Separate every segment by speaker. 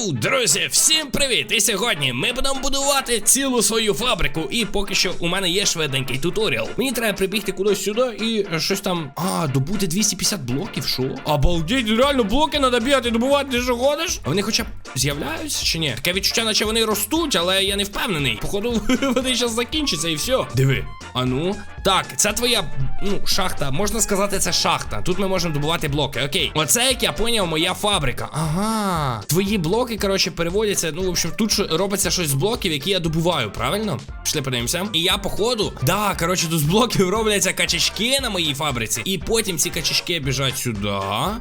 Speaker 1: Йоу, друзі, всім привіт! І сьогодні ми будемо будувати цілу свою фабрику. І поки що у мене є швиденький туторіал. Мені треба прибігти кудись сюди і щось там. А, добути 250 блоків, що? Обалдеть, реально блоки треба бігати, добувати, ти що ходиш? А вони хоча б з'являються чи ні? Таке відчуття, наче вони ростуть, але я не впевнений. Походу, вони зараз закінчаться і все. Диви. А ну. Так, це твоя ну, шахта. Можна сказати, це шахта. Тут ми можемо добувати блоки. Окей. Оце, як я поняв, моя фабрика. Ага. Твої блоки, коротше, переводяться. Ну, в общем, тут робиться щось з блоків, які я добуваю, правильно? Пішли подивимося. І я, походу, да, коротше, тут з блоків робляться качечки на моїй фабриці. І потім ці качечки біжать сюди.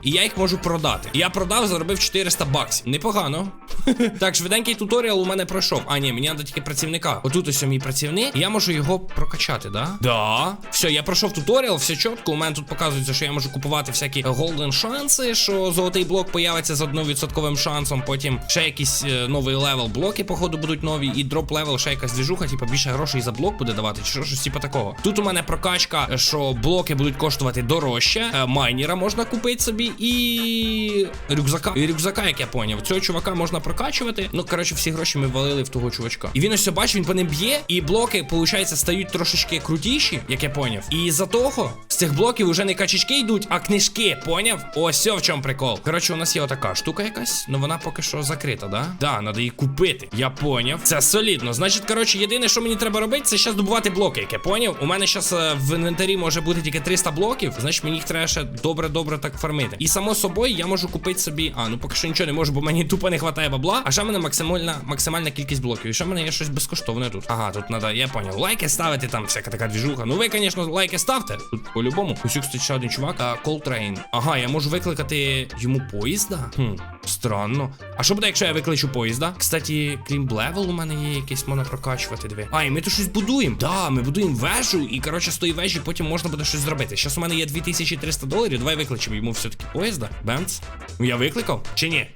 Speaker 1: І я їх можу продати. Я продав, заробив 400 баксів. Непогано. Так, швиденький туторіал у мене пройшов. А, ні, мені треба тільки працівника. Отут ось мій працівник. Я можу його прокачати, да? Да. Все, я пройшов туторіал, все чітко. У мене тут показується, що я можу купувати всякі голден шанси, що золотий блок появиться з 1% шансом. Потім ще якийсь е, новий левел блоки, походу, будуть нові. І дроп левел, ще якась двіжуха, типу більше грошей за блок буде давати, чи що, щось типу такого. Тут у мене прокачка, е, що блоки будуть коштувати дорожче. е, Майнера можна купити собі і рюкзака. І рюкзака, як я поняв. Цього чувака можна прокачувати. Ну, коротше, всі гроші ми валили в того чувачка. І він ось бачиш, він по ним б'є, і блоки, виходить, стають трошечки крутіші, як я поняв. І за того з цих блоків вже не качечки йдуть, а книжки, поняв? Ось в чому прикол. Коротше, у нас є отака штука якась, ну вона поки що закрита, да? Да, треба її купити. Я поняв. Це солідно. Значить, коротше, єдине, що мені треба робити, це зараз добувати блоки, як я поняв. У мене зараз в інвентарі може бути тільки 300 блоків, значить мені їх треба ще добре-добре так фармити. І само собою я можу купити собі. А, ну поки що нічого не можу, бо мені тупо не вистачає бабла. А ще в мене максимальна максимальна кількість блоків. І ще в мене є щось безкоштовне тут. Ага, тут треба, я поняв. Лайки ставити, там всяка така двіжуха. Ну ви, звісно, лайки ставте. Тут по-любому. Кстати, ще один чувак. А, Колтрейн. Ага, я можу викликати йому поїзда. Хм, странно. А що буде, якщо я викличу поїзда? Кстати, крім левел у мене є якийсь можна прокачувати. Диви. А, і ми тут щось будуємо. Да, ми будуємо вежу, і коротше з тої вежі потім можна буде щось зробити. Зараз у мене є 2300 доларів. Давай викличемо йому все-таки поїзда. Бемц. Я викликав? Чи ні?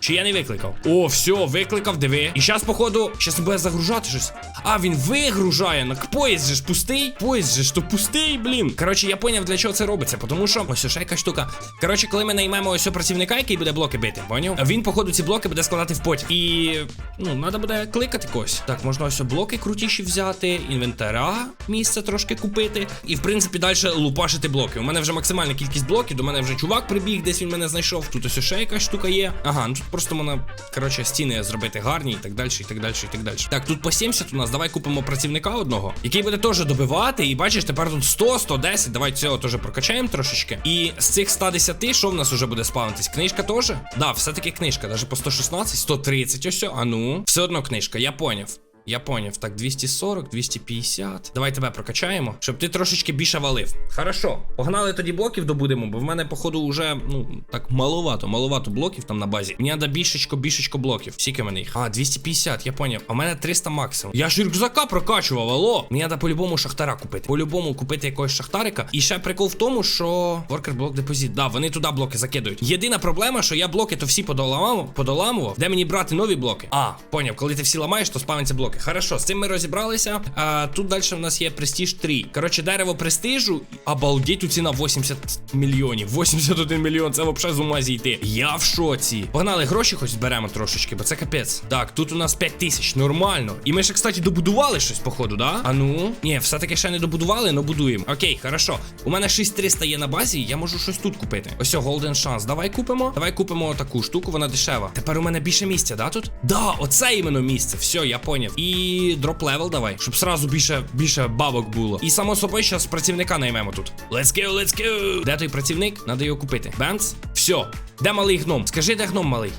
Speaker 1: Чи я не викликав? О, все, викликав, диви. І зараз, походу, зараз буде загружати щось. А, він вигружає. Ну, поїзд же ж пустий. Поїзд же ж то пустий, блін. Коротше, я поняв, для чого це робиться. Тому що ось ще яка штука. Коротше, коли ми наймемо ось працівника, який буде блоки бити, поняв? Він, походу, ці блоки буде складати в потяг. І. Ну, треба буде кликати когось. Так, можна ось блоки крутіші взяти, інвентаря, місце трошки купити. І, в принципі, далі лупашити блоки. У мене вже максимальна кількість блоків. До мене вже чувак прибіг, десь він мене знайшов. Тут ось ще якась штука є. Ага, ну тут просто можна, коротше, стіни зробити гарні і так далі, і так далі, і так далі. Так, тут по 70 у нас. Давай купимо працівника одного, який буде теж добивати. І бачиш, тепер тут 100, 110. Давай цього теж прокачаємо трошечки. І з цих 110, що в нас уже буде спавнитись? Книжка теж? Да, все-таки книжка. Даже по 116, 130, ось. А ну, все одно книжка, я поняв. Я поняв. Так, 240, 250. Давай тебе прокачаємо, щоб ти трошечки більше валив. Хорошо. Погнали тоді блоків добудемо, бо в мене, походу, вже, ну, так маловато, маловато блоків там на базі. Мені треба більшечко, більшечко блоків. Скільки мене їх? А, 250, я поняв. А в мене 300 максимум. Я ж рюкзака прокачував, алло. Мені треба по-любому шахтара купити. По-любому купити якогось шахтарика. І ще прикол в тому, що Worker блок депозит. Да, вони туди блоки закидують. Єдина проблема, що я блоки то всі подоламав, подоламував. Де мені брати нові блоки? А, поняв, коли ти всі ламаєш, то спавняться блоки. Хорошо, з цим ми розібралися. А тут далі в нас є престиж 3. Коротше, дерево престижу. Обалдеть, тут ціна 80 мільйонів. 81 мільйон. Це взагалі з ума зійти. Я в шоці. Погнали, гроші хоч зберемо трошечки, бо це капець. Так, тут у нас 5 тисяч, нормально. І ми ще, кстати, добудували щось, походу, да? А ну? Ні, все-таки ще не добудували, але будуємо. Окей, хорошо. У мене 6300 є на базі, я можу щось тут купити. Ось, Golden Chance. Давай купимо. Давай купимо таку штуку, вона дешева. Тепер у мене більше місця, да, тут? Да, оце іменно місце. Все, я поняв. І дроп левел давай, щоб сразу більше більше бабок було. І само собою зараз працівника наймемо тут. Let's go, let's go. Де той працівник? Надо його купити. Бенц? Все. Де малий гном? Скажи, де гном малий?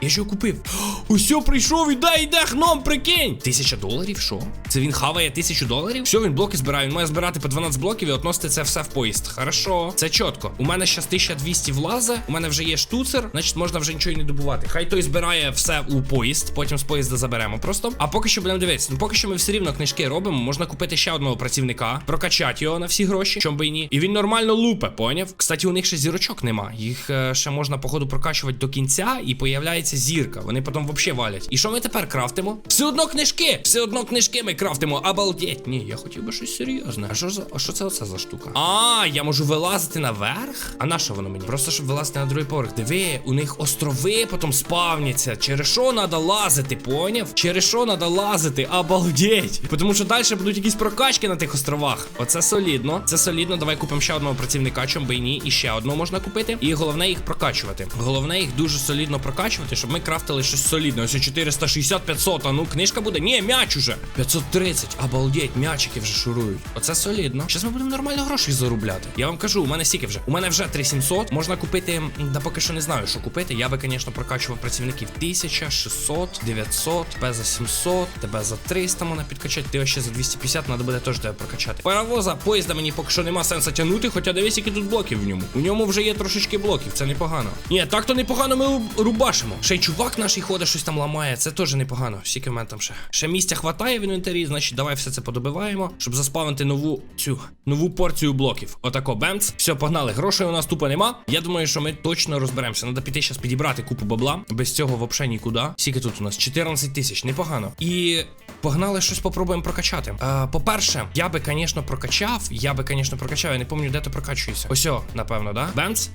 Speaker 1: Я ж його купив. Усьо прийшов, іде, йде гном, прикинь. Тисяча доларів, що? Це він хаває тисячу доларів? Все, він блоки збирає. Він має збирати по 12 блоків і относити це все в поїзд. Хорошо, це чітко. У мене ще 1200 влазе, у мене вже є штуцер, значить можна вже нічого і не добувати. Хай той збирає все у поїзд, потім з поїзда заберемо просто. А поки що будемо дивитися. Ну поки що ми все рівно книжки робимо. Можна купити ще одного працівника, прокачати його на всі гроші, чом би і ні. І він нормально лупе, поняв? Кстати, у них ще зірочок нема. Їх е, ще можна, походу, прокачувати до кінця, і появляється зірка. Вони потім взагалі валять. І що ми тепер крафтимо? Все одно книжки! Все одно книжки ми крафтимо. Обалдеть. Ні, я хотів би щось серйозне. А що за а що це оце за штука? А, я можу вилазити наверх? А на що воно мені? Просто щоб вилазити на другий поверх. Диви, у них острови потім спавняться. Через що треба лазити, поняв? Через що треба лазити? Обалдеть. Тому що далі будуть якісь прокачки на тих островах. Оце солідно. Це солідно. Давай купимо ще одного працівника, чом би і ні. І ще одного можна купити. І головне їх прокачувати. Головне їх дуже солідно прокачувати, щоб ми крафтили щось солідне. Ось 460 500. А ну, книжка буде. Ні, м'яч уже. 530. Обалдеть, м'ячики вже шурують. Оце солідно. Зараз ми будемо нормально грошей заробляти. Я вам кажу, у мене стільки вже. У мене вже 3700. Можна купити. Да поки що не знаю, що купити. Я би, звісно, прокачував працівників 1600, 900, тебе за 700, тебе за 300 можна підкачати. Ти ще за 250 треба буде теж тебе прокачати. Паровоза, поїзда мені поки що нема сенсу тягнути, хоча дивись, які тут блоків в ньому. У ньому вже є трошечки блоків, це непогано. Ні, так то непогано ми рубашимо. Ще й чувак наш ходить, щось там ламає. Це теж непогано. Скільки в ще. Ще місця хватає в інвентарі, значить давай все це подобиваємо, щоб заспавнити нову цю нову порцію блоків. Отако бемц. Все, погнали. Грошей у нас тупо нема. Я думаю, що ми точно розберемося. Надо піти зараз підібрати купу бабла. Без цього взагалі нікуди. Скільки тут у нас? 14 тисяч, непогано. І. Погнали щось попробуємо прокачати. Е, по-перше, я би, звісно, прокачав. Я би, звісно, прокачав. Я не пам'ятаю, де то прокачується. Ось, напевно, да? Бемц.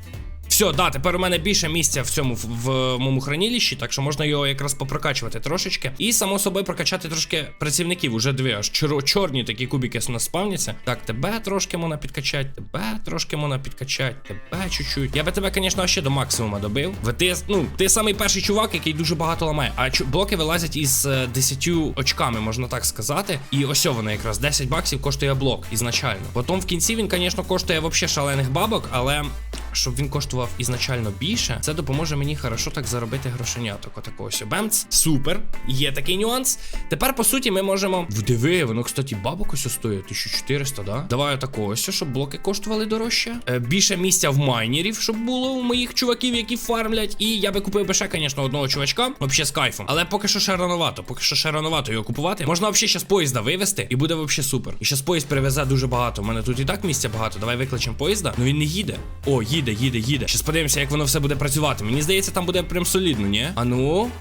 Speaker 1: Все, да, тепер у мене більше місця в цьому в, моєму хранилищі, так що можна його якраз попрокачувати трошечки. І само собою прокачати трошки працівників. Уже дві аж чор- чорні такі кубики у нас спавняться. Так, тебе трошки можна підкачати, тебе трошки можна підкачати, тебе чуть-чуть. Я би тебе, звісно, ще до максимума добив. Ви ти, ну, ти самий перший чувак, який дуже багато ламає. А блоки вилазять із е, 10 очками, можна так сказати. І ось воно якраз 10 баксів коштує блок ізначально. Потім в кінці він, звісно, коштує взагалі шалених бабок, але щоб він коштував ізначально більше, це допоможе мені хорошо так заробити грошеняток. Отакого ось. Бемц. Супер. Є такий нюанс. Тепер, по суті, ми можемо. Вдиви, воно, кстати, бабок ось стоїть 1400, да? Давай отакого ось, щоб блоки коштували дорожче. Е, більше місця в майнерів, щоб було у моїх чуваків, які фармлять. І я би купив би ще, звісно, одного чувачка, взагалі з кайфом. Але поки що ще рановато, поки що ще рановато його купувати. Можна взагалі ще з поїзда вивезти, і буде взагалі супер. І зараз поїзд перевезе дуже багато. У мене тут і так місця багато. Давай викличемо поїзда. Ну він не їде. О, їде, їде, їде. Щас подивимося, як воно все буде працювати. Мені здається, там буде прям солідно, ні? А ну.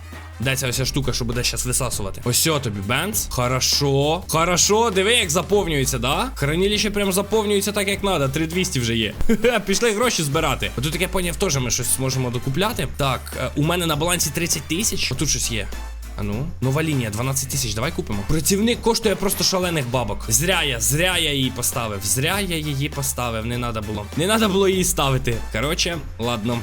Speaker 1: Де ця штука, що буде зараз висасувати? Ось тобі, Бенц. Хорошо. Хорошо, диви, як заповнюється, да? Хранилище прям заповнюється так, як треба. 3200 вже є. Пішли гроші збирати. Отут таке поняв, теж ми щось зможемо докупляти. Так, е, у мене на балансі 30 тисяч. Отут щось є. А ну, нова лінія, 12 тисяч, давай купимо. Працівник коштує просто шалених бабок. Зря я, зря я її поставив. Зря я її поставив. Не треба було. Не треба було її ставити. Коротше, ладно.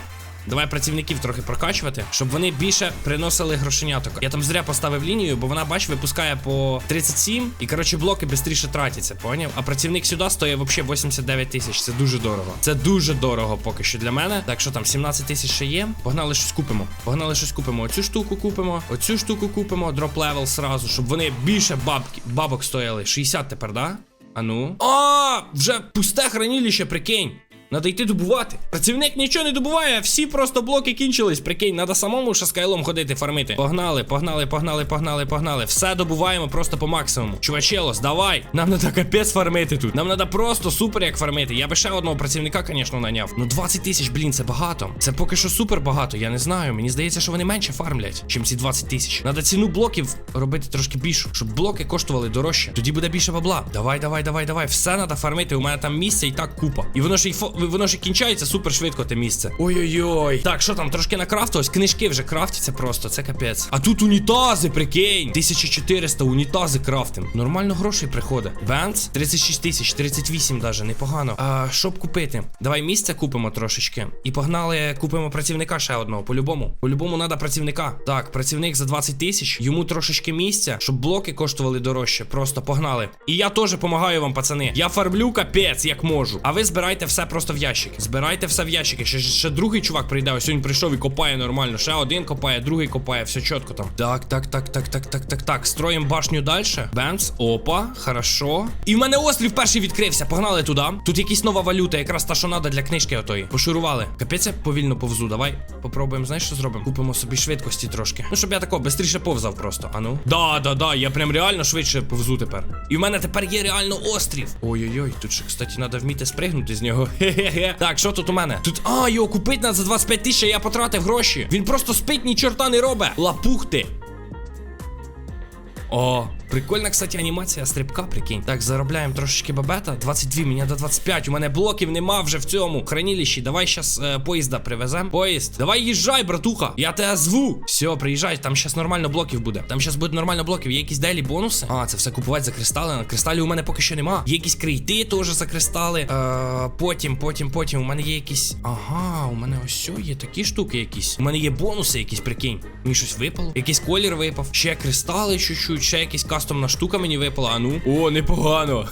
Speaker 1: Давай працівників трохи прокачувати, щоб вони більше приносили грошеняток. Я там зря поставив лінію, бо вона, бач, випускає по 37, і коротше блоки швидше тратяться, поняв? А працівник сюди стоїть взагалі 89 тисяч. Це дуже дорого. Це дуже дорого поки що для мене. Так що там 17 тисяч ще є. Погнали щось купимо. Погнали щось купимо. Оцю штуку купимо, оцю штуку купимо, дроп левел сразу, щоб вони більше бабки, бабок стояли. 60 тепер, да? А ну. А, вже пусте хранилище, прикинь. Надо йти добувати. Працівник нічого не добуває, всі просто блоки кінчились. Прикинь, надо самому шаскайлом ходити, фармити. Погнали, погнали, погнали, погнали, погнали. Все добуваємо просто по максимуму. Чувачелос, давай. Нам надо капець фармити тут. Нам надо просто супер як фармити. Я би ще одного працівника, звісно, наняв. Ну 20 тисяч, блін, це багато. Це поки що супер багато. Я не знаю. Мені здається, що вони менше фармлять, чим ці 20 тисяч. Надо ціну блоків робити трошки більшу, щоб блоки коштували дорожче. Тоді буде більше бабла. Давай, давай, давай, давай. Все треба фармити. У мене там місця і так купа. І воно ж і фо... воно ж кінчається супер швидко те місце. Ой-ой-ой. Так, що там, трошки накрафтилось? Книжки вже крафтяться просто, це капець. А тут унітази, прикинь. 1400 унітази крафтим. Нормально грошей приходить. Бенц 36 тисяч, 38 даже, непогано. А що купити? Давай місце купимо трошечки. І погнали, купимо працівника ще одного. По-любому. По-любому треба працівника. Так, працівник за 20 тисяч. Йому трошечки місця, щоб блоки коштували дорожче. Просто погнали. І я теж допомагаю вам, пацани. Я фармлю капець, як можу. А ви збирайте все просто в ящики. Збирайте все в ящики. Ще, ще другий чувак прийде. Ось він прийшов і копає нормально. Ще один копає, другий копає, все чітко там. Так, так, так, так, так, так, так, так. Строїмо башню далі. Бенц. Опа, хорошо. І в мене острів перший відкрився. Погнали туди. Тут якась нова валюта, якраз та, що треба для книжки отої. Пошурували. Капець, я повільно повзу. Давай попробуємо, знаєш, що зробимо? Купимо собі швидкості трошки. Ну, щоб я тако швидше повзав просто. А ну. Да, да, да, я прям реально швидше повзу тепер. І в мене тепер є реально острів. Ой-ой-ой, тут ще, кстати, треба вміти спригнути з нього. Хе. Хе-хе-хе. Так, що тут у мене? Тут, а, його купить нас за 25 тисяч, а я потратив гроші. Він просто спить, ні чорта не робить. Лапухти. О, прикольна, кстати, анімація стрибка, прикинь. Так, заробляємо трошечки бабета. 22, мені до 25. У мене блоків нема вже в цьому хранилищі. Давай щас е, поїзда привезем. Поїзд. Давай їжджай, братуха. Я тебе зву. Все, приїжджай, там щас нормально блоків буде. Там щас буде нормально блоків. Є якісь делі бонуси. А, це все купувати за кристали. На кристалі у мене поки що нема. Є якісь крейти теж за кристали. Е, потім, потім, потім. У мене є якісь. Ага, у мене ось є такі штуки якісь. У мене є бонуси якісь, прикинь. Мені щось випало. Якийсь колір випав. Ще кристали чуть-чуть, ще якась кастомна штука мені випала. А ну. О, непогано.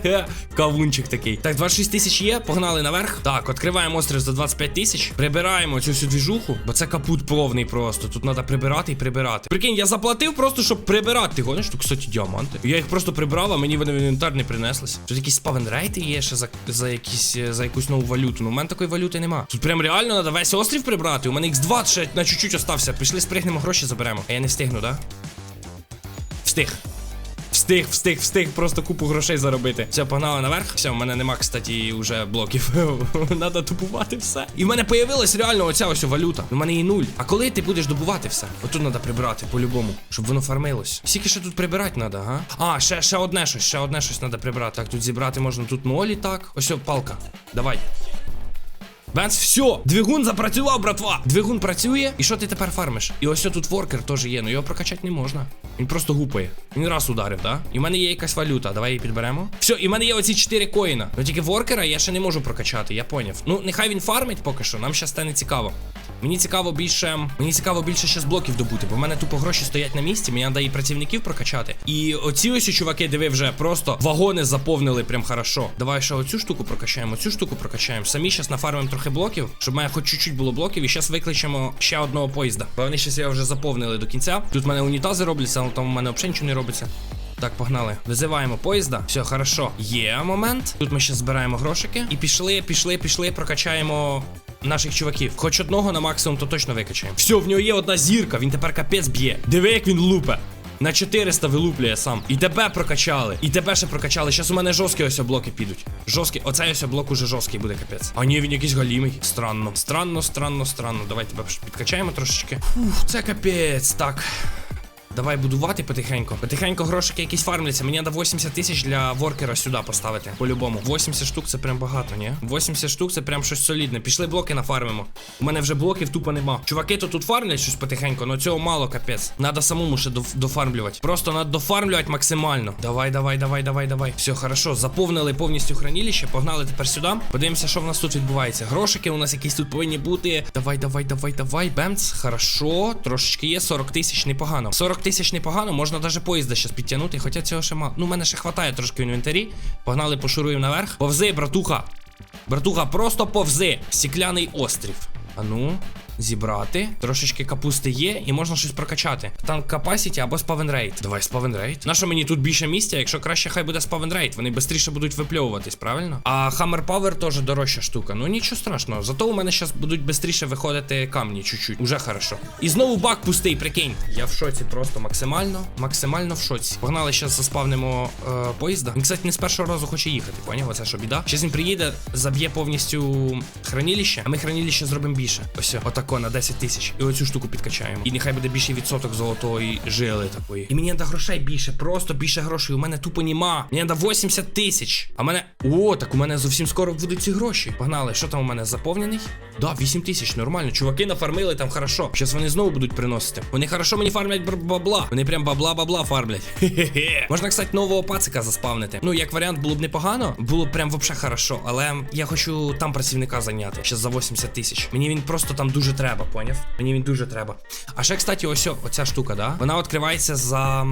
Speaker 1: Кавунчик такий. Так, 26 тисяч є, погнали наверх. Так, відкриваємо острів за 25 тисяч. Прибираємо цю всю двіжуху, бо це капут повний просто. Тут треба прибирати і прибирати. Прикинь, я заплатив просто, щоб прибирати. Ти гониш? Тут, кстати, діаманти. Я їх просто прибрав, а мені вони в інвентар не принеслись. Тут якісь спавенрейти є ще за, за якісь е, за якусь нову валюту. Ну, у мене такої валюти нема. Тут прям реально треба весь острів прибрати. У мене X2 ще на чуть-чуть остався. Пішли спригнемо гроші заберемо. А я не встигну, да? Встиг. Встиг, встиг, встиг просто купу грошей заробити. Все, погнали наверх. Все, в мене нема, кстати, уже блоків. Надо добувати все. І в мене появилась реально оця ось валюта. У мене її нуль. А коли ти будеш добувати все? Отут треба прибрати по-любому, щоб воно фармилось. Скільки ще тут прибирати треба, га? А, ще, ще одне щось, ще одне щось треба прибрати. Так, тут зібрати можна тут нолі, так. Ось, палка. Давай. Бенс, все, двигун запрацював, братва. Двигун працює. І що ти тепер фармиш? І ось тут воркер теж є, ну його прокачати не можна. Він просто гупає. Він раз ударив, да? І в мене є якась валюта. Давай її підберемо. Все, і в мене є оці 4 коїна. Ну тільки воркера я ще не можу прокачати, я поняв. Ну, нехай він фармить поки що, нам ще стане цікаво. Мені цікаво більше. Мені цікаво більше ще з блоків добути, бо в мене тупо гроші стоять на місці, мені треба і працівників прокачати. І оці ось чуваки, диви, вже просто вагони заповнили прям хорошо. Давай ще оцю штуку прокачаємо, цю штуку прокачаємо. Самі зараз нафармимо трохи блоків, щоб мене хоч чуть-чуть було блоків. І зараз викличемо ще одного поїзда. Бо вони його вже заповнили до кінця. Тут в мене унітази робляться, але там у мене взагалі нічого не робиться. Так, погнали. Визиваємо поїзда. Все, хорошо. Є момент. Тут ми ще збираємо грошики. І пішли, пішли, пішли, прокачаємо. Наших чуваків, хоч одного на максимум, то точно викачаємо. Все, в нього є одна зірка, він тепер капець б'є. Диви, як він лупе. На 400 вилуплює сам. І тебе прокачали. І тебе ще прокачали. Щас у мене жорсткі ось блоки підуть. Жорсткі. Оцей ось блок уже жорсткий буде капець. А ні, він якийсь галімий. Странно. Странно, странно, странно. Давай тебе підкачаємо трошечки. Фух, це капець. Так. Давай будувати потихеньку. Потихеньку грошики якісь фармляться. Мені треба 80 тисяч для воркера сюди поставити. По-любому. 80 штук це прям багато, ні? 80 штук це прям щось солідне. Пішли блоки нафармимо. У мене вже блоків тупо нема. Чуваки то тут фармлять щось потихеньку, але цього мало капець. Надо самому ще доф- дофармлювати. Просто надо дофармлювати максимально. Давай, давай, давай, давай, давай. Все, хорошо. Заповнили повністю хранилище. Погнали тепер сюди. Подивимося, що в нас тут відбувається. Грошики у нас якісь тут повинні бути. Давай, давай, давай, давай. Бемц. Хорошо. Трошечки є. 40 тисяч непогано. 40 тисяч непогано. Можна навіть поїзда зараз підтягнути. Хоча цього ще мало. Ну, у мене ще хватає трошки в інвентарі. Погнали, пошуруємо наверх. Повзи, братуха. Братуха, просто повзи. Сікляний острів. А ну, зібрати. Трошечки капусти є, і можна щось прокачати. Танк капасіті або спавенрейт. Давай спавенрейт. На що мені тут більше місця, якщо краще хай буде спавенрейт. Вони швидше будуть випльовуватись, правильно? А Hammer Power теж дорожча штука. Ну нічого страшного. Зато у мене зараз будуть швидше виходити камні чуть-чуть. Уже хорошо. І знову бак пустий, прикинь. Я в шоці просто максимально, максимально в шоці. Погнали, зараз заспавнимо е, поїзда. Він, кстати, не з першого разу хоче їхати, поняв? Оце що біда. Зараз він приїде, заб'є повністю хранилище, а ми хранилище зробимо більше. Ось, отако на 10 тисяч. І оцю штуку підкачаємо. І нехай буде більший відсоток золотої жили такої. І мені треба грошей більше, просто більше грошей. У мене тупо нема. Мені треба 80 тисяч. А мене. О, так у мене зовсім скоро будуть ці гроші. Погнали, що там у мене заповнений? Да, 8 тисяч, нормально. Чуваки нафармили там хорошо. Зараз вони знову будуть приносити. Вони хорошо мені фармлять бабла. Вони прям бабла-бабла фармлять. Хе-хе-хе. Можна, кстати, нового пацика заспавнити. Ну, як варіант, було б непогано. Було б прям вообще хорошо. Але я хочу там працівника зайняти. Ще за 80 тисяч. Мені він просто там дуже треба, поняв? Мені він дуже треба. А ще, кстати, ось оця штука, да? Вона відкривається за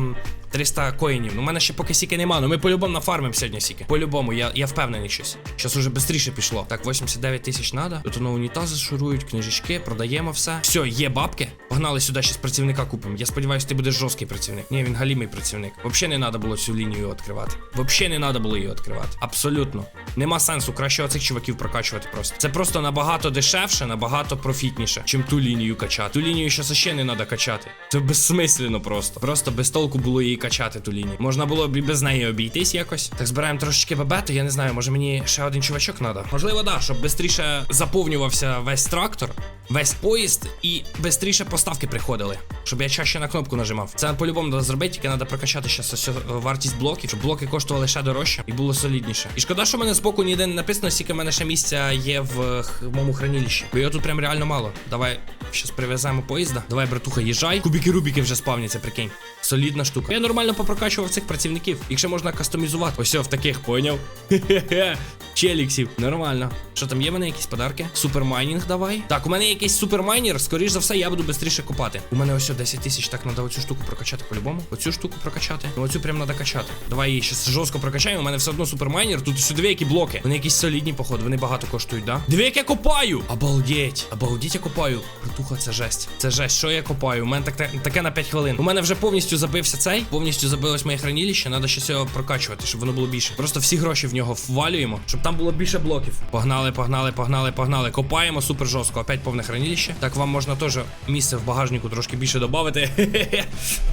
Speaker 1: 300 коїнів. Ну, у мене ще поки сіки нема. Ну ми по-любому нафармимо сьогодні сіки. По-любому, я, я впевнений щось. Щас уже швидше пішло. Так, 89 тисяч надо. Тут воно унітази шурують, книжечки, продаємо все. Все, є бабки. Погнали сюди, ще працівника купимо. Я сподіваюся, ти будеш жорсткий працівник. Ні, він галімий працівник. Взагалі не треба було цю лінію відкривати. Взагалі не треба було її відкривати. Абсолютно. Нема сенсу краще оцих чуваків прокачувати просто. Це просто набагато дешевше, набагато профітніше. Бистріше, чим ту лінію качати. Ту лінію ще ще не треба качати. Це безсмислено просто. Просто без толку було її качати ту лінію. Можна було б і без неї обійтись якось. Так збираємо трошечки бабету, я не знаю, може мені ще один чувачок треба. Можливо, да, щоб швидше заповнювався весь трактор. Весь поїзд і швидше поставки приходили, щоб я чаще на кнопку нажимав. Це по-любому треба зробити, тільки треба прокачати ось, е, вартість блоків, щоб блоки коштували ще дорожче і було солідніше. І шкода, що в мене збоку ніде не написано, скільки в мене ще місця є в моєму хранилищі. Бо його тут прям реально мало. Давай щас привеземо поїзда. Давай, братуха, їжай. Кубіки рубіки вже спавняться, прикинь. Солідна штука. Я нормально попрокачував цих працівників. Їх ще можна кастомізувати. Ось в таких, поняв? Хе-хе-хе. Челіксів. Нормально. Що там є в мене якісь подарки? Супермайнінг давай. Так, у мене якийсь супермайнер, скоріш за все, я буду швидше копати. У мене ось 10 тисяч, так треба оцю штуку прокачати по-любому. Оцю штуку прокачати. Ну, оцю прям треба качати. Давай її щас жорстко прокачаємо. У мене все одно супермайнер. Тут ось диви, які блоки. Вони якісь солідні, походу. Вони багато коштують, да? Диви, як я копаю! Обалдеть! Обалдеть, я копаю. Братуха, це жесть. Це жесть. Що я копаю? У мене так, таке на 5 хвилин. У мене вже повністю забився цей. Повністю забилось моє хранилище. Треба щось його прокачувати, щоб воно було більше. Просто всі гроші в нього ввалюємо, щоб там було більше блоків. Погнали, погнали, погнали, погнали. Копаємо супер жорстко. Опять повне хранилище. Так вам можна теж місце в багажнику трошки більше додати.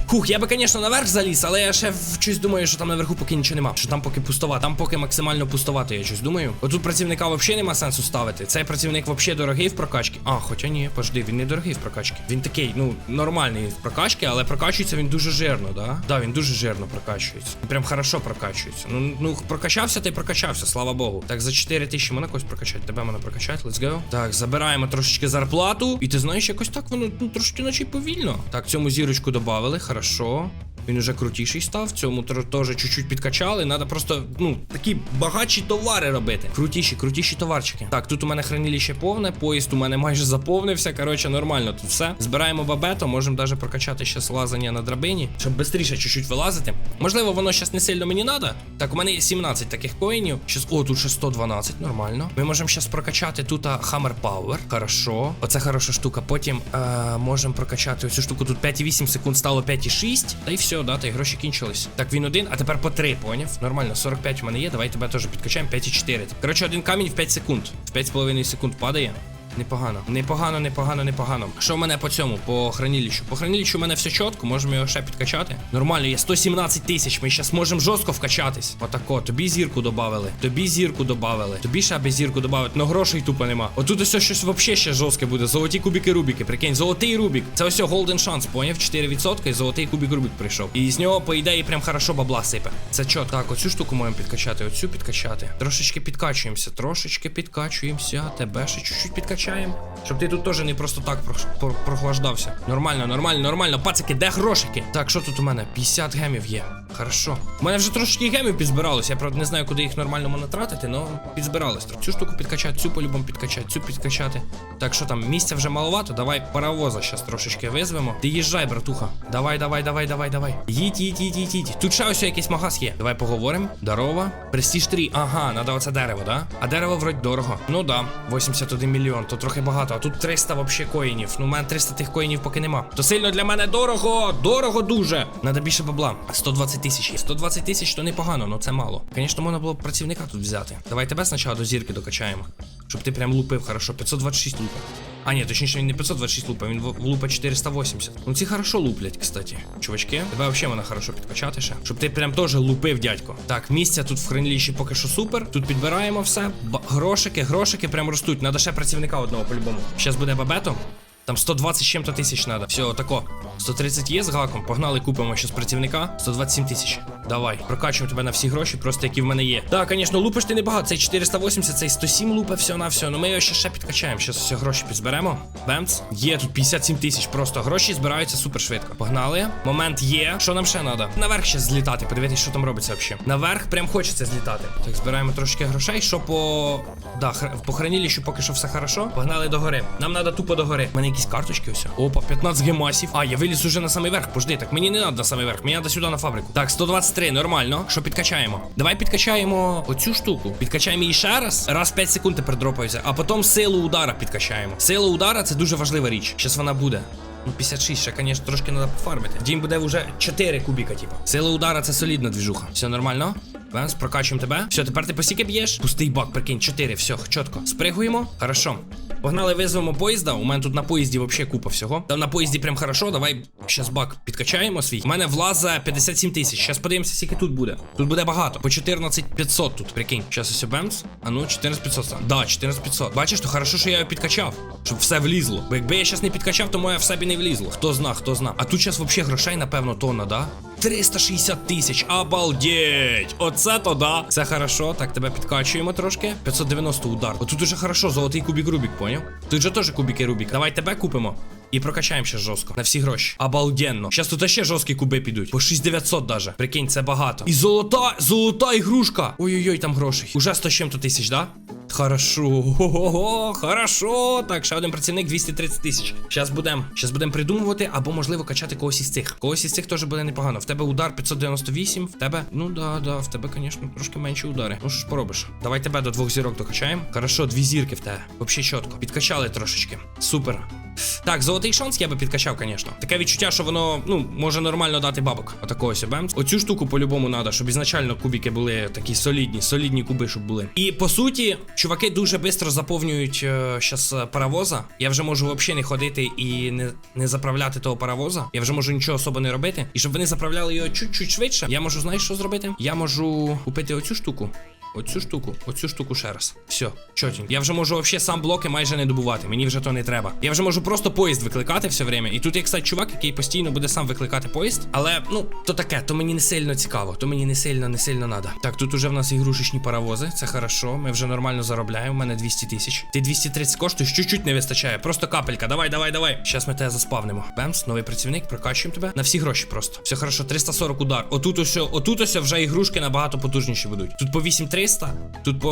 Speaker 1: Хух, я би, звісно, наверх заліз, але я ще щось думаю, що там наверху поки нічого нема. Що там поки пустова. Там поки максимально пустовато, я щось думаю. Отут працівника взагалі нема сенсу ставити. Цей працівник взагалі дорогий в прокачці. А, хоча ні, пожди, він не дорогий в прокачці. Він такий, ну, нормальний в прокачці, але прокачується він дуже жирно, да? Да, він дуже жирно прокачується. Прям хорошо прокачується. Ну, ну прокачався та й прокачався, слава Богу. Так, за 4 тисячі мене когось прокачать. Тебе мене прокачать. let's go. Так, забираємо трошечки зарплату. І ти знаєш, якось так воно ну, трошки наче повільно. Так, цьому зірочку додали, хорошо. Він уже крутіший став, цьому теж чуть-чуть підкачали. Надо просто, ну, такі багатші товари робити. Крутіші, крутіші товарчики. Так, тут у мене хранилище повне, поїзд у мене майже заповнився. Коротше, нормально тут все. Збираємо бабето, можемо навіть прокачати ще лазання на драбині, щоб швидше чуть-чуть вилазити. Можливо, воно зараз не сильно мені треба. Так, у мене є 17 таких коїнів. Щас, о, тут ще 112, нормально. Ми можемо зараз прокачати тут Hammer Power. Хорошо. Оце хороша штука. Потім е, можемо прокачати оцю штуку. Тут 5,8 секунд стало 5,6. Та й все, да, та гроші кінчились. Так, він один, а тепер по три, поняв? Нормально, 45 у мене є. Давай тебе теж підкачаємо 5,4. Коротше, один камінь в 5 секунд. В 5,5 секунд падає. Непогано. Непогано, непогано, непогано. Що в мене по цьому? По хранилищу? По хранилищу у мене все чітко, можемо його ще підкачати. Нормально, є 117 тисяч. Ми зараз можемо жорстко вкачатись. Отако, тобі зірку додавали, тобі зірку додавали, тобі ще аби зірку додавали, но грошей тупо нема. Отут ось щось взагалі ще жорстке буде. Золоті кубики Рубіки. Прикинь, золотий Рубік. Це ось Golden Chance, поняв? 4% і золотий кубик Рубік прийшов. І з нього, по ідеї, прям хорошо бабла сипе. Це чо? Так, оцю штуку можемо підкачати, оцю підкачати. Трошечки підкачуємося, трошечки підкачуємося. Тебе ще чуть-чуть підкачаємо. Щоб ти тут теж не просто так прох- про- прохлаждався. Нормально, нормально, нормально. Пацики, де грошики? Так, що тут у мене? 50 гемів є. Хорошо. У мене вже трошечки гемів підзбиралось. Я правда не знаю, куди їх нормально можна тратити, але підзбиралось. Цю штуку підкачати, цю по-любому підкачати, цю підкачати. Так, що там, місця вже маловато. Давай паровоза зараз трошечки визвемо. Ти їжджай, братуха. Давай, давай, давай, давай, давай. Їдь, їдь, їдь, їдь, їдь. Тут ще ось якийсь магаз є. Давай поговоримо. Здорово. Престіж 3. Ага, надо оце дерево, да? А дерево вроді дорого. Ну да, 81 мільйон, то трохи багато. А тут 300 вообще коїнів. Ну, у мене 300 тих коїнів поки нема. То сильно для мене дорого, дорого дуже. Надо більше бабла. 120 тисяч. є. 120 тисяч то непогано, але це мало. Звісно, можна було б працівника тут взяти. Давай тебе спочатку до зірки докачаємо. Щоб ти прям лупив хорошо. 526 лупа. А, ні, точніше, він не 526 лупа, він в- лупа 480. Ну ці хорошо луплять, кстати. Чувачки, тебе взагалі мене хорошо підкачати ще. Щоб ти прям теж лупив, дядько. Так, місця тут в хранилищі поки що супер. Тут підбираємо все. Б грошики, грошики прям ростуть. Надо ще працівника одного по-любому. Зараз буде бабето. Там 120 з чим-то тисяч надо. Все, тако. 130 є з гаком. Погнали, купимо щось працівника. 127 тисяч. Давай, прокачуємо тебе на всі гроші, просто які в мене є. Так, звісно, лупиш ти небагато. Цей 480, цей 107 лупа, все на все. Ну ми його ще ще підкачаємо. Щас все гроші підзберемо. Бемц. Є тут 57 тисяч. Просто гроші збираються супер швидко. Погнали. Момент є. Що нам ще треба? Наверх ще злітати. Подивитись, що там робиться взагалі. Наверх прям хочеться злітати. Так, збираємо трошки грошей, що по. Да, хр... по хранилищу поки що все хорошо. Погнали до гори. Нам треба тупо до гори. Якісь карточки ось. Опа, 15 гемасів. А, я виліз уже на самий верх. Пожди, так мені не треба на самий верх, мені треба сюди на фабрику. Так, 123, нормально. Що підкачаємо? Давай підкачаємо оцю штуку. Підкачаємо її ще раз. Раз 5 секунд тепер дропаюся. А потім силу удара підкачаємо. Сила удара це дуже важлива річ. Щас вона буде. Ну, 56, ще, звісно, трошки треба пофармити. Дім буде вже 4 кубіка, типу. Сила удара це солідна двіжуха. Все нормально? Бенс, прокачуємо тебе. Все, тепер ти по б'єш? Пустий бак, прикинь, 4, все, чітко. Спригуємо. Хорошо. Погнали, визвемо поїзда. У мене тут на поїзді взагалі купа всього. Там на поїзді прям хорошо. Давай щас бак підкачаємо свій. У мене влаза 57 тисяч. Щас подивимося, скільки тут буде. Тут буде багато. По 14 500 тут, прикинь. Щас ось бемс. А ну, 14 500 стане. Да, 14 500. Бачиш, то хорошо, що я його підкачав. Щоб все влізло. Бо якби я щас не підкачав, то моє в себе не влізло. Хто зна, хто зна. А тут щас взагалі грошей, напевно, тонна, да? 360 тисяч, обалдеть! Оце то да. Це хорошо. Так, тебе підкачуємо трошки. 590 удар. Отут уже хорошо, золотий кубік Рубік, поняв? Тут же теж кубіки Рубік. Давай тебе купимо. І прокачаємо ще жорстко. На всі гроші. Обалденно. Щас тут ще жорсткі куби підуть. По 6900 даже. Прикинь, це багато. І золота, золота ігрушка. Ой-ой-ой, там грошей. Уже 100 чим-то тисяч, да? Хорошо, Хо-хо-хо, хорошо. Так, ще один працівник 230 тисяч. Щас будемо щас будем придумувати, або можливо качати когось із цих. Когось із цих теж буде непогано. В тебе удар 598, в тебе, ну да, да, в тебе, звісно, трошки менші удари. Ну що ж поробиш? Давай тебе до двох зірок докачаємо. Хорошо, дві зірки в тебе. Вообще чітко. Підкачали трошечки. Супер. Так, золотий шанс я би підкачав, звісно. Таке відчуття, що воно, ну, може нормально дати бабок. Отакого бемц. Оцю штуку по-любому треба, щоб ізначально кубики були такі солідні, солідні куби, щоб були. І по суті, чуваки дуже швидко заповнюють е, щас е, паровоза. Я вже можу взагалі не ходити і не, не заправляти того паровоза. Я вже можу нічого особо не робити. І щоб вони заправляли його чуть-чуть швидше, я можу, знаєш, що зробити? Я можу купити оцю штуку. Оцю штуку, оцю штуку ще раз. Все, чотінь. Я вже можу взагалі сам блоки майже не добувати. Мені вже то не треба. Я вже можу просто поїзд викликати все время. І тут є, кстати, чувак, який постійно буде сам викликати поїзд. Але, ну, то таке, то мені не сильно цікаво. То мені не сильно, не сильно надо. Так, тут уже в нас ігрушечні паровози. Це хорошо. Ми вже нормально заробляємо. У мене 200 тисяч. Ти 230 коштуєш, чуть-чуть не вистачає. Просто капелька. Давай, давай, давай. Щас ми тебе заспавнимо. Бемс, новий працівник, прокачуємо тебе. На всі гроші просто. Все хорошо, 340 удар. Отут ось, отут ось вже ігрушки набагато потужніші будуть. Тут по 8300, тут по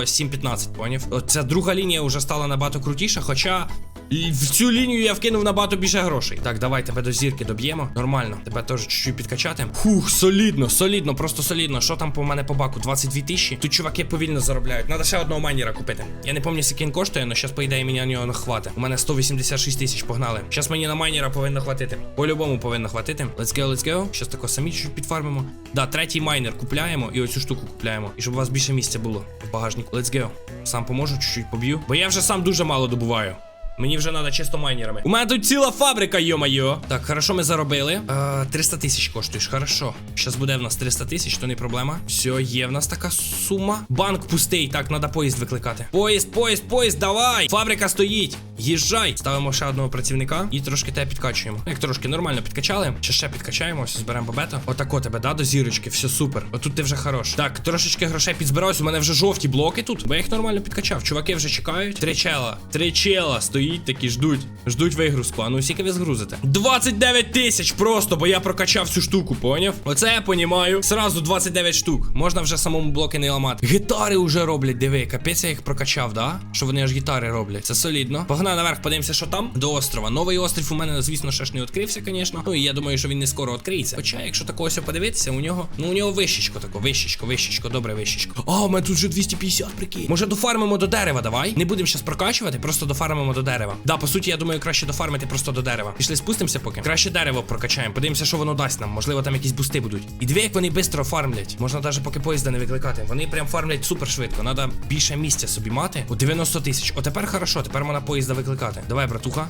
Speaker 1: 7-15 понів. Оця друга лінія вже стала набагато крутіша, хоча. І в цю лінію я вкинув набагато більше грошей. Так, давай тебе до зірки доб'ємо. Нормально. Тебе теж чуть-чуть підкачати. Фух, солідно, солідно, просто солідно. Що там по мене по баку? 22 тисячі. Тут чуваки повільно заробляють. Надо ще одного майнера купити. Я не пам'ятаю, скільки він коштує, але зараз, по ідеї, мені на нього не хватить. У мене 186 тисяч погнали. Зараз мені на майнера повинно хватити. По-любому повинно хватити. Let's go, let's go. Зараз тако самі чуть підфармимо. Да, третій майнер купляємо і оцю штуку купляємо. І щоб у вас більше місця було в багажнику. Let's go. Сам поможу, чуть-чуть поб'ю. Бо я вже сам дуже мало добуваю. Мені вже треба чисто майнерами. У мене тут ціла фабрика, йо-майо. Так, хорошо, ми заробили. Е, 300 тисяч коштуєш, хорошо. Щас буде в нас 300 тисяч, то не проблема. Все, є в нас така сума. Банк пустий. Так, треба поїзд викликати. Поїзд, поїзд, поїзд, давай! Фабрика стоїть. Їжджай. Ставимо ще одного працівника і трошки тебе підкачуємо. Ну, Як трошки нормально підкачали. Ще ще підкачаємо, все зберемо бабето. Отако тебе, да, до зірочки, все супер. Отут ти вже хорош. Так, трошечки грошей підзбираюсь. У мене вже жовті блоки тут, бо я їх нормально підкачав. Чуваки вже чекають. Три чела. Три чела стоїть такі, ждуть. Ждуть вигрузку. А ну скільки ви згрузите? 29 тисяч просто, бо я прокачав цю штуку, поняв? Оце я понімаю. Сразу 29 штук. Можна вже самому блоки не ламати. Гітари вже роблять, диви, капець я їх прокачав, да? Що вони аж гітари роблять. Це солідно. Погнали наверх, подивимося, що там. До острова. Новий острів у мене, звісно, ще ж не відкрився, звісно. Ну і я думаю, що він не скоро відкриється. Хоча, якщо такого подивитися, у нього. Ну у нього вищечко тако, вищечко, вищечко, добре вищечко. А, у мене тут вже 250, прикинь. Може дофармимо до дерева, давай? Не будемо зараз прокачувати, просто дофармимо до дерева. Да, по суті, я думаю, краще дофармити просто до дерева. Пішли спустимося поки. Краще дерево прокачаємо. Подивимося, що воно дасть нам. Можливо, там якісь бусти будуть. І дві, як вони швидко фармлять. Можна навіть поки поїзда не викликати. Вони прям фармлять супер швидко. Надо більше місця собі мати. У 90 тисяч. О, тепер хорошо, тепер можна поїзда викликати. Давай, братуха.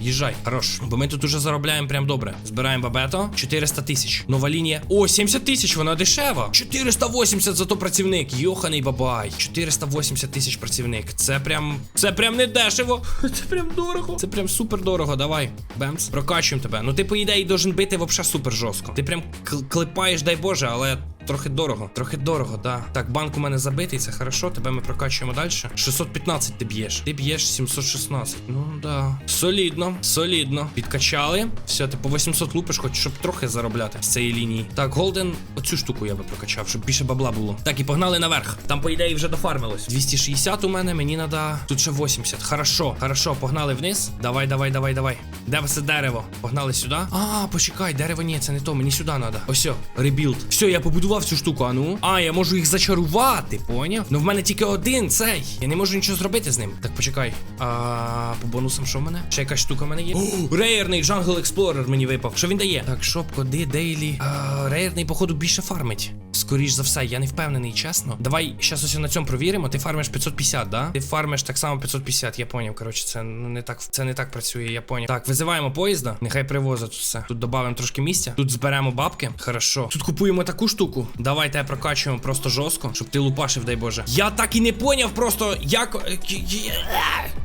Speaker 1: Їжджай, хорош. Бо ми тут уже заробляємо прям добре. Збираємо бабето. 400 тисяч. Нова лінія. О, 70 тисяч, вона дешева. 480 зато працівник. Йоханий бабай. 480 тисяч працівник. Це прям. Це прям не дешево. Це прям дорого. Це прям супер дорого. Давай. Бемс. Прокачуємо тебе. Ну ти, по ідеї, должен бити вообще супер жорстко. Ти прям кл- клепаєш, дай Боже, але. Трохи дорого, трохи дорого, да. Так, банк у мене забитий, це хорошо. Тебе ми прокачуємо далі. 615 ти б'єш. Ти б'єш 716. Ну да. Солідно, солідно. Підкачали. Все, ти по 800 лупиш, хоч щоб трохи заробляти з цієї лінії. Так, Голден, оцю штуку я би прокачав, щоб більше бабла було. Так, і погнали наверх. Там, по ідеї, вже дофармилось. 260 у мене, мені треба. Тут ще 80. Хорошо, хорошо, погнали вниз. Давай, давай, давай, давай. Де це дерево? Погнали сюди. А, почекай, дерево ні, це не то. Мені сюди треба. Ось, ребілд. Все, я побудував туди в цю штуку, а ну. А, я можу їх зачарувати, поняв? Ну в мене тільки один цей. Я не можу нічого зробити з ним. Так, почекай. А по бонусам що в мене? Ще якась штука в мене є. О, рейерний Jungle Explorer мені випав. Що він дає? Так, шоп, коди, дейлі. А, рейерний, походу, більше фармить. Скоріш за все, я не впевнений, чесно. Давай щас ось на цьому провіримо. Ти фармиш 550, да? Ти фармиш так само 550, я поняв. Коротше, це ну, не так це не так працює, я поняв. Так, визиваємо поїзда. Нехай привозить все. Тут додамо трошки місця. Тут зберемо бабки. Хорошо. Тут купуємо таку штуку. Давай тебе прокачуємо просто жорстко, щоб ти лупашив, дай Боже. Я так і не поняв просто, як.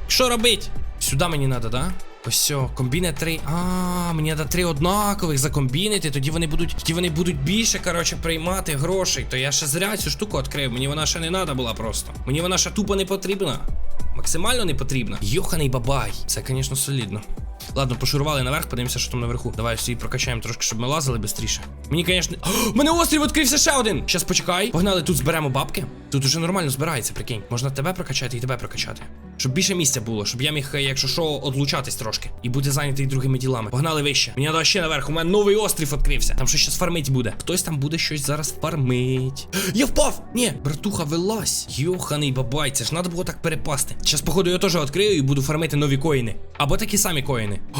Speaker 1: Що робить? Сюди мені треба, да? Ось все, комбіне три. А, мені треба три однакових закомбінити, тоді вони будуть. Тоді вони будуть більше, коротше, приймати грошей. То я ще зря цю штуку відкрив. Мені вона ще не треба була просто. Мені вона ще тупо не потрібна. Максимально не потрібна. Йоханий бабай. Це, звісно, солідно. Ладно, пошурували наверх, подивимося, що там наверху. Давай всі прокачаємо трошки, щоб ми лазили швидше. Мені, звісно. О, мене острів відкрився ще один! Щас почекай. Погнали, тут зберемо бабки. Тут уже нормально збирається, прикинь. Можна тебе прокачати і тебе прокачати. Щоб більше місця було, щоб я міг, е, якщо що, одлучатись трошки. І бути зайнятий другими ділами. Погнали вище. Мені треба ще наверх. У мене новий острів відкрився. Там щось фармить буде. Хтось там буде щось зараз фармить. Я впав! Ні, братуха, вилазь. Йоханий бабай, це ж треба було так перепасти. Щас, походу, я теж відкрию і буду фармити нові коїни. Або такі самі коїни. О,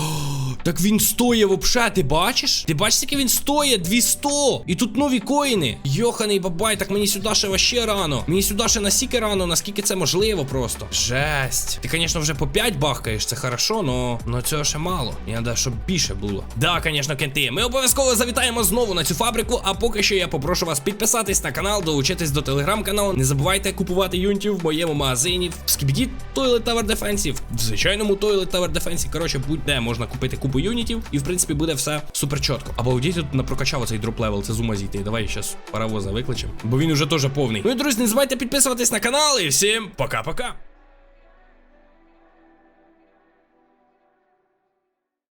Speaker 1: так він стоє вообще, ти бачиш? Ти бачиш, який він стоїть? 200! І тут нові коїни. Йоханий бабай, так мені сюди ще вообще рано. Мені сюди ще настільки рано, наскільки це можливо просто. Жесть. Ти, звісно, вже по 5 бахкаєш, це хорошо, но, но цього ще мало. Мені треба, щоб більше було. Да, звісно, кенти. Ми обов'язково завітаємо знову на цю фабрику, а поки що я попрошу вас підписатись на канал, долучитись до телеграм-каналу. Не забувайте купувати юнітів в моєму магазині. В Скібіді Toilet Tower Defense, в звичайному Toilet Tower Defense. Коротше, будь-де можна купити купу юнітів, і в принципі буде все супер чітко. Або дійсно тут напрокачав цей дроп левел, це зума зійти. Давай зараз паровоза викличемо, бо він уже теж повний. Ну і друзі, не забувайте підписуватись на канал і всім пока-пока.